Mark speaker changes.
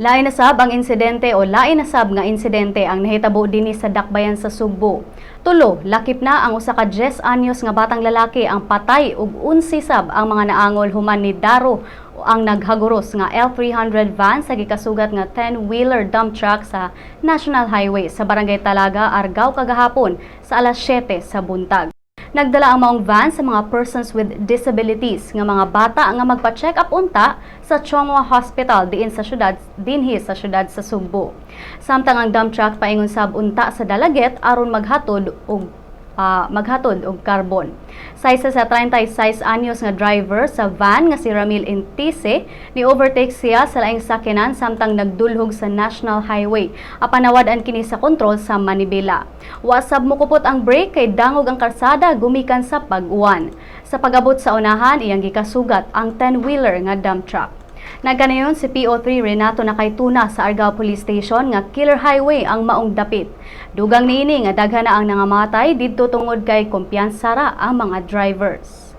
Speaker 1: Lain na sab ang insidente o lain na sab nga insidente ang nahitabo dinhi sa Dakbayan sa Sugbo. Tulo, lakip na ang usa ka 10 anyos nga batang lalaki ang patay ug unsi sab ang mga naangol human ni Daro ang naghaguros nga L300 van sa gikasugat nga 10-wheeler dump truck sa National Highway sa Barangay Talaga, Argao kagahapon sa alas 7 sa buntag. Nagdala ang maong van sa mga persons with disabilities nga mga bata nga magpa-check up unta sa Chongwa Hospital diin sa syudad dinhi sa syudad sa Sugbo. Samtang ang dump truck paingon sab unta sa Dalaget aron maghatod og ah, maghatod og carbon. Sa isa sa 36 anyos nga driver sa van nga si Ramil Intise, ni overtake siya sa laing sakyanan samtang nagdulhog sa National Highway. Apanawad-an kini sa kontrol sa Manibela. Wasab mo kupot ang brake kay dangog ang karsada gumikan sa pag-uwan. Sa pagabot sa unahan, iyang gikasugat ang 10-wheeler nga dump truck. Nagkanayon si PO3 Renato Nakaituna sa Argao Police Station nga Killer Highway ang maong dapit. Dugang niini nga daghan na ang nangamatay didto tungod kay kumpiyansa ra ang mga drivers.